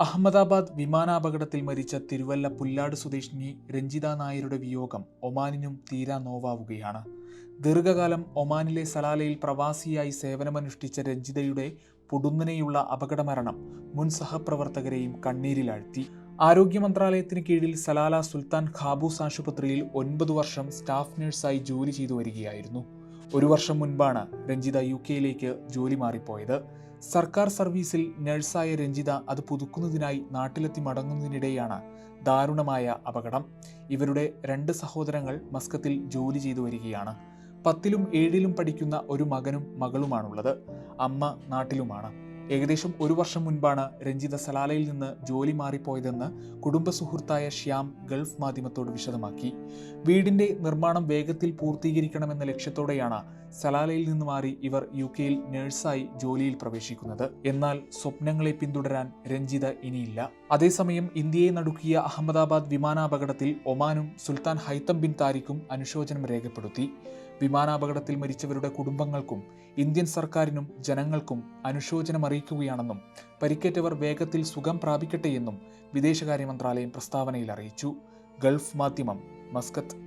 അഹമ്മദാബാദ് വിമാനാപകടത്തിൽ മരിച്ച തിരുവല്ല പുല്ലാട് സ്വദേശിനി രഞ്ജിത നായരുടെ വിയോഗം ഒമാനിനും തീരാ നോവാവുകയാണ്. ദീർഘകാലം ഒമാനിലെ സലാലയിൽ പ്രവാസിയായി സേവനമനുഷ്ഠിച്ച രഞ്ജിതയുടെ പൊടുന്നനെയുള്ള അപകടമരണം മുൻ സഹപ്രവർത്തകരെയും കണ്ണീരിലാഴ്ത്തി. ആരോഗ്യ മന്ത്രാലയത്തിന് കീഴിൽ സലാല സുൽത്താൻ ഖാബൂസ് ആശുപത്രിയിൽ ഒൻപത് വർഷം സ്റ്റാഫ് നഴ്സായി ജോലി ചെയ്തു വരികയായിരുന്നു. ഒരു വർഷം മുൻപാണ് രഞ്ജിത യു കെയിലേക്ക് ജോലി മാറിപ്പോയത്. സർക്കാർ സർവീസിൽ നഴ്സായ രഞ്ജിത അത് പുതുക്കുന്നതിനായി നാട്ടിലെത്തി മടങ്ങുന്നതിനിടെയാണ് ദാരുണമായ അപകടം. ഇവരുടെ രണ്ട് സഹോദരങ്ങൾ മസ്കത്തിൽ ജോലി ചെയ്തു വരികയാണ്. പത്തിലും ഏഴിലും പഠിക്കുന്ന ഒരു മകനും മകളുമാണുള്ളത്. അമ്മ നാട്ടിലുമാണ്. ഏകദേശം ഒരു വർഷം മുൻപാണ് രഞ്ജിത സലാലയിൽ നിന്ന് ജോലി മാറിപ്പോയതെന്ന് കുടുംബ സുഹൃത്തായ ശ്യാം ഗൾഫ് മാധ്യമത്തോട് വിശദമാക്കി. വീടിന്റെ നിർമ്മാണം വേഗത്തിൽ പൂർത്തീകരിക്കണമെന്ന ലക്ഷ്യത്തോടെയാണ് സലാലയിൽ നിന്ന് മാറി ഇവർ യു കെയിൽ നഴ്സായി ജോലിയിൽ പ്രവേശിക്കുന്നത്. എന്നാൽ സ്വപ്നങ്ങളെ പിന്തുടരാൻ രഞ്ജിത ഇനിയില്ല. അതേസമയം ഇന്ത്യയെ നടുക്കിയ അഹമ്മദാബാദ് വിമാനാപകടത്തിൽ ഒമാനും സുൽത്താൻ ഹൈത്തം ബിൻ താരിഖും അനുശോചനം രേഖപ്പെടുത്തി. വിമാനാപകടത്തിൽ മരിച്ചവരുടെ കുടുംബങ്ങൾക്കും ഇന്ത്യൻ സർക്കാരിനും ജനങ്ങൾക്കും അനുശോചനം അറിയിക്കുകയാണെന്നും പരിക്കേറ്റവർ വേഗത്തിൽ സുഖം പ്രാപിക്കട്ടെയെന്നും വിദേശകാര്യ മന്ത്രാലയം പ്രസ്താവനയിൽ അറിയിച്ചു. ഗൾഫ് മാധ്യമം മസ്കത്ത്.